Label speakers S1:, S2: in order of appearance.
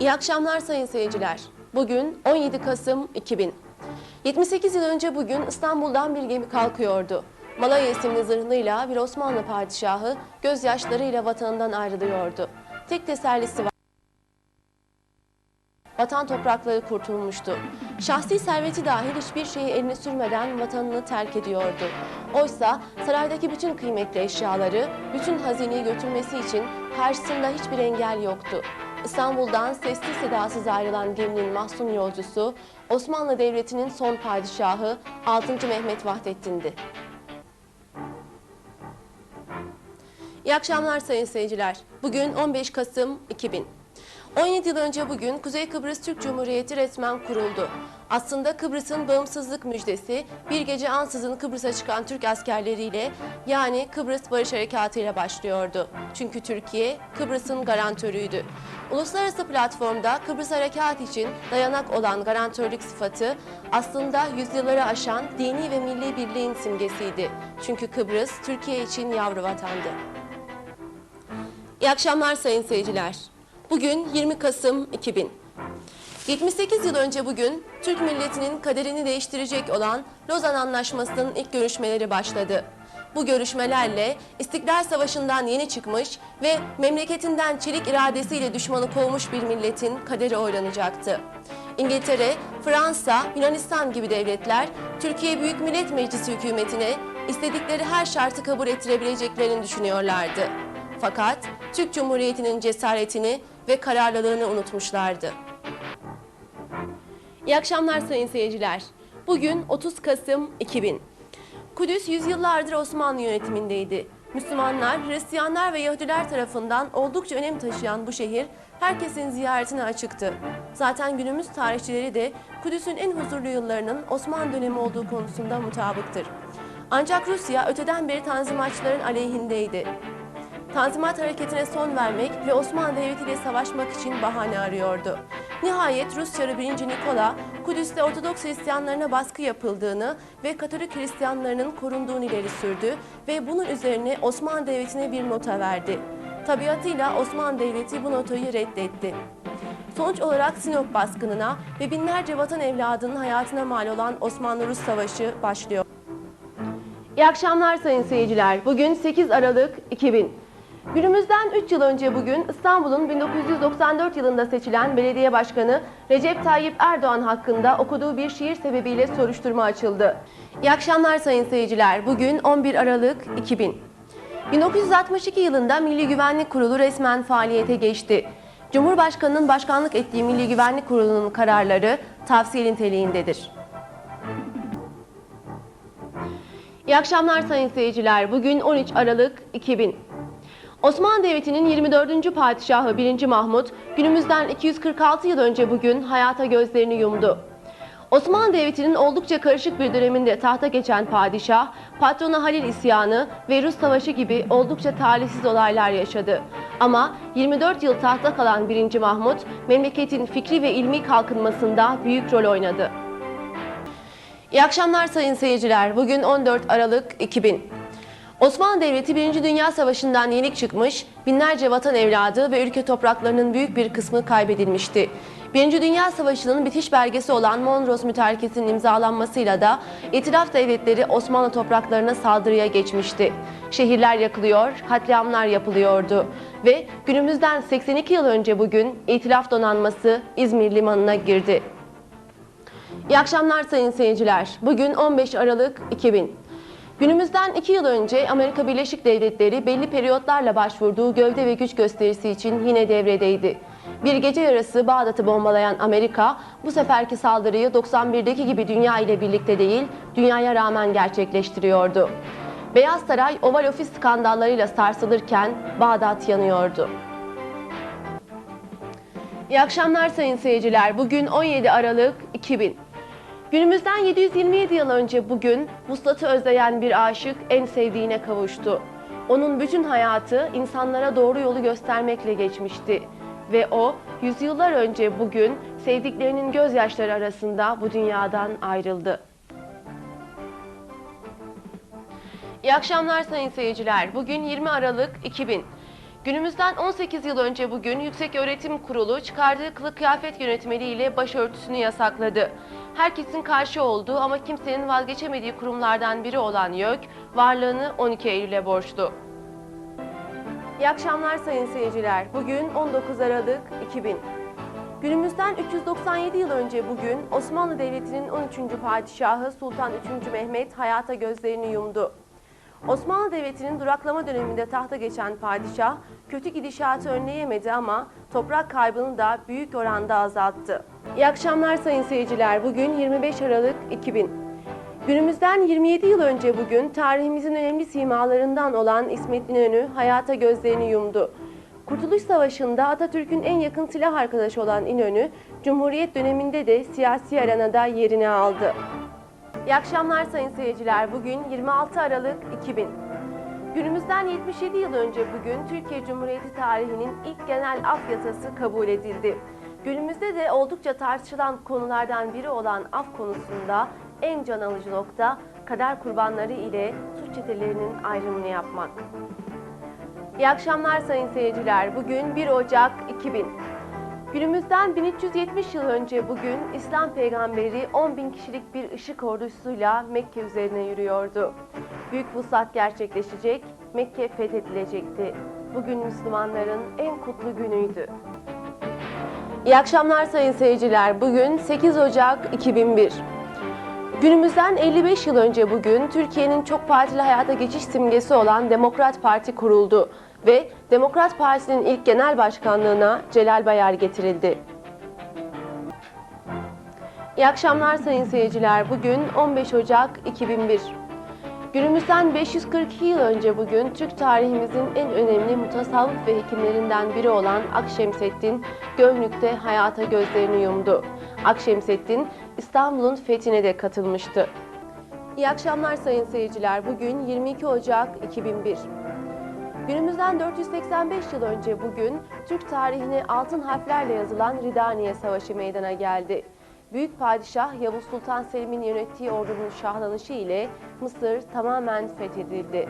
S1: İyi akşamlar sayın seyirciler. Bugün 17 Kasım 2000. 78 yıl önce bugün İstanbul'dan bir gemi kalkıyordu. Malaya isimli zırhlıyla bir Osmanlı padişahı gözyaşlarıyla vatanından ayrılıyordu. Tek tesellisi var. Vatan toprakları kurtulmuştu. Şahsi serveti dahil hiçbir şeyi eline sürmeden vatanını terk ediyordu. Oysa saraydaki bütün kıymetli eşyaları, bütün hazineyi götürmesi için karşısında hiçbir engel yoktu. İstanbul'dan sessiz sedasız ayrılan geminin mahzun yolcusu, Osmanlı Devleti'nin son padişahı 6. Mehmet Vahdettin'di. İyi akşamlar sayın seyirciler. Bugün 15 Kasım 2000. 17 yıl önce bugün Kuzey Kıbrıs Türk Cumhuriyeti resmen kuruldu. Aslında Kıbrıs'ın bağımsızlık müjdesi bir gece ansızın Kıbrıs'a çıkan Türk askerleriyle yani Kıbrıs Barış Harekatı ile başlıyordu. Çünkü Türkiye Kıbrıs'ın garantörüydü. Uluslararası platformda Kıbrıs Harekatı için dayanak olan garantörlük sıfatı aslında yüzyılları aşan dini ve milli birliğin simgesiydi. Çünkü Kıbrıs Türkiye için yavru vatandı. İyi akşamlar sayın seyirciler. Bugün 20 Kasım 2000. 78 yıl önce bugün Türk milletinin kaderini değiştirecek olan Lozan Anlaşması'nın ilk görüşmeleri başladı. Bu görüşmelerle İstiklal Savaşı'ndan yeni çıkmış ve memleketinden çelik iradesiyle düşmanı kovmuş bir milletin kaderi oylanacaktı. İngiltere, Fransa, Yunanistan gibi devletler Türkiye Büyük Millet Meclisi hükümetine istedikleri her şartı kabul ettirebileceklerini düşünüyorlardı. Fakat Türk Cumhuriyeti'nin cesaretini ve kararlılığını unutmuşlardı. İyi akşamlar sayın seyirciler. Bugün 30 Kasım 2000. Kudüs yüzyıllardır Osmanlı yönetimindeydi. Müslümanlar, Hristiyanlar ve Yahudiler tarafından oldukça önem taşıyan bu şehir herkesin ziyaretine açıktı. Zaten günümüz tarihçileri de Kudüs'ün en huzurlu yıllarının Osmanlı dönemi olduğu konusunda mutabıktır. Ancak Rusya öteden beri tanzimatçıların aleyhindeydi. Tanzimat hareketine son vermek ve Osmanlı Devleti ile savaşmak için bahane arıyordu. Nihayet Rus Çarı 1. Nikola, Kudüs'te Ortodoks Hristiyanlarına baskı yapıldığını ve Katolik Hristiyanlarının korunduğunu ileri sürdü ve bunun üzerine Osmanlı Devleti'ne bir nota verdi. Tabiatıyla Osmanlı Devleti bu notayı reddetti. Sonuç olarak Sinop baskınına ve binlerce vatan evladının hayatına mal olan Osmanlı-Rus Savaşı başlıyor. İyi akşamlar sayın seyirciler. Bugün 8 Aralık 2000. Günümüzden 3 yıl önce bugün İstanbul'un 1994 yılında seçilen belediye başkanı Recep Tayyip Erdoğan hakkında okuduğu bir şiir sebebiyle soruşturma açıldı. İyi akşamlar sayın seyirciler. Bugün 11 Aralık 2000. 1962 yılında Milli Güvenlik Kurulu resmen faaliyete geçti. Cumhurbaşkanının başkanlık ettiği Milli Güvenlik Kurulu'nun kararları tavsiye niteliğindedir. İyi akşamlar sayın seyirciler. Bugün 13 Aralık 2000. Osmanlı Devleti'nin 24. padişahı 1. Mahmut günümüzden 246 yıl önce bugün hayata gözlerini yumdu. Osmanlı Devleti'nin oldukça karışık bir döneminde tahta geçen padişah, patrona Halil isyanı ve Rus Savaşı gibi oldukça talihsiz olaylar yaşadı. Ama 24 yıl tahta kalan 1. Mahmut, memleketin fikri ve ilmi kalkınmasında büyük rol oynadı. İyi akşamlar sayın seyirciler. Bugün 14 Aralık 2000. Osmanlı Devleti 1. Dünya Savaşı'ndan yenik çıkmış, binlerce vatan evladı ve ülke topraklarının büyük bir kısmı kaybedilmişti. 1. Dünya Savaşı'nın bitiş belgesi olan Mondros Mütarekesi'nin imzalanmasıyla da itilaf devletleri Osmanlı topraklarına saldırıya geçmişti. Şehirler yakılıyor, katliamlar yapılıyordu ve günümüzden 82 yıl önce bugün itilaf donanması İzmir limanına girdi. İyi akşamlar sayın seyirciler. Bugün 15 Aralık 2000. Günümüzden 2 yıl önce Amerika Birleşik Devletleri belli periyotlarla başvurduğu gövde ve güç gösterisi için yine devredeydi. Bir gece yarısı Bağdat'ı bombalayan Amerika bu seferki saldırıyı 91'deki gibi dünya ile birlikte değil, dünyaya rağmen gerçekleştiriyordu. Beyaz Saray Oval Ofis skandallarıyla sarsılırken Bağdat yanıyordu. İyi akşamlar sayın seyirciler. Bugün 17 Aralık 2000. Günümüzden 727 yıl önce bugün vuslatı özleyen bir aşık en sevdiğine kavuştu. Onun bütün hayatı insanlara doğru yolu göstermekle geçmişti. Ve o yüzyıllar önce bugün sevdiklerinin gözyaşları arasında bu dünyadan ayrıldı. İyi akşamlar sayın seyirciler. Bugün 20 Aralık 2000. Günümüzden 18 yıl önce bugün Yüksek Öğretim Kurulu çıkardığı kılık kıyafet yönetmeliğiyle başörtüsünü yasakladı. Herkesin karşı olduğu ama kimsenin vazgeçemediği kurumlardan biri olan YÖK, varlığını 12 Eylül'e borçlu. İyi akşamlar sayın seyirciler. Bugün 19 Aralık 2000. Günümüzden 397 yıl önce bugün Osmanlı Devleti'nin 13. padişahı Sultan 3. Mehmet hayata gözlerini yumdu. Osmanlı Devleti'nin duraklama döneminde tahta geçen padişah kötü gidişatı önleyemedi ama toprak kaybını da büyük oranda azalttı. İyi akşamlar sayın seyirciler. Bugün 25 Aralık 2000. Günümüzden 27 yıl önce bugün tarihimizin önemli simalarından olan İsmet İnönü hayata gözlerini yumdu. Kurtuluş Savaşı'nda Atatürk'ün en yakın silah arkadaşı olan İnönü, Cumhuriyet döneminde de siyasi arenada yerini aldı. İyi akşamlar sayın seyirciler. Bugün 26 Aralık 2000. Günümüzden 77 yıl önce bugün Türkiye Cumhuriyeti tarihinin ilk genel af yasası kabul edildi. Günümüzde de oldukça tartışılan konulardan biri olan af konusunda en can alıcı nokta kader kurbanları ile suç çetelerinin ayrımını yapmak. İyi akşamlar sayın seyirciler. Bugün 1 Ocak 2000. Günümüzden 1370 yıl önce bugün İslam peygamberi 10 bin kişilik bir ışık ordusuyla Mekke üzerine yürüyordu. Büyük vuslat gerçekleşecek, Mekke fethedilecekti. Bugün Müslümanların en kutlu günüydü. İyi akşamlar sayın seyirciler. Bugün 8 Ocak 2001. Günümüzden 55 yıl önce bugün Türkiye'nin çok partili hayata geçiş simgesi olan Demokrat Parti kuruldu ve Demokrat Parti'nin ilk genel başkanlığına Celal Bayar getirildi. İyi akşamlar sayın seyirciler. Bugün 15 Ocak 2001. Günümüzden 542 yıl önce bugün Türk tarihimizin en önemli mutasavvıf ve hekimlerinden biri olan Akşemseddin Gönlük'te hayata gözlerini yumdu. Akşemseddin İstanbul'un fethine de katılmıştı. İyi akşamlar sayın seyirciler. Bugün 22 Ocak 2001. Günümüzden 485 yıl önce bugün Türk tarihine altın harflerle yazılan Ridaniye Savaşı meydana geldi. Büyük Padişah Yavuz Sultan Selim'in yönettiği ordunun şahlanışı ile Mısır tamamen fethedildi.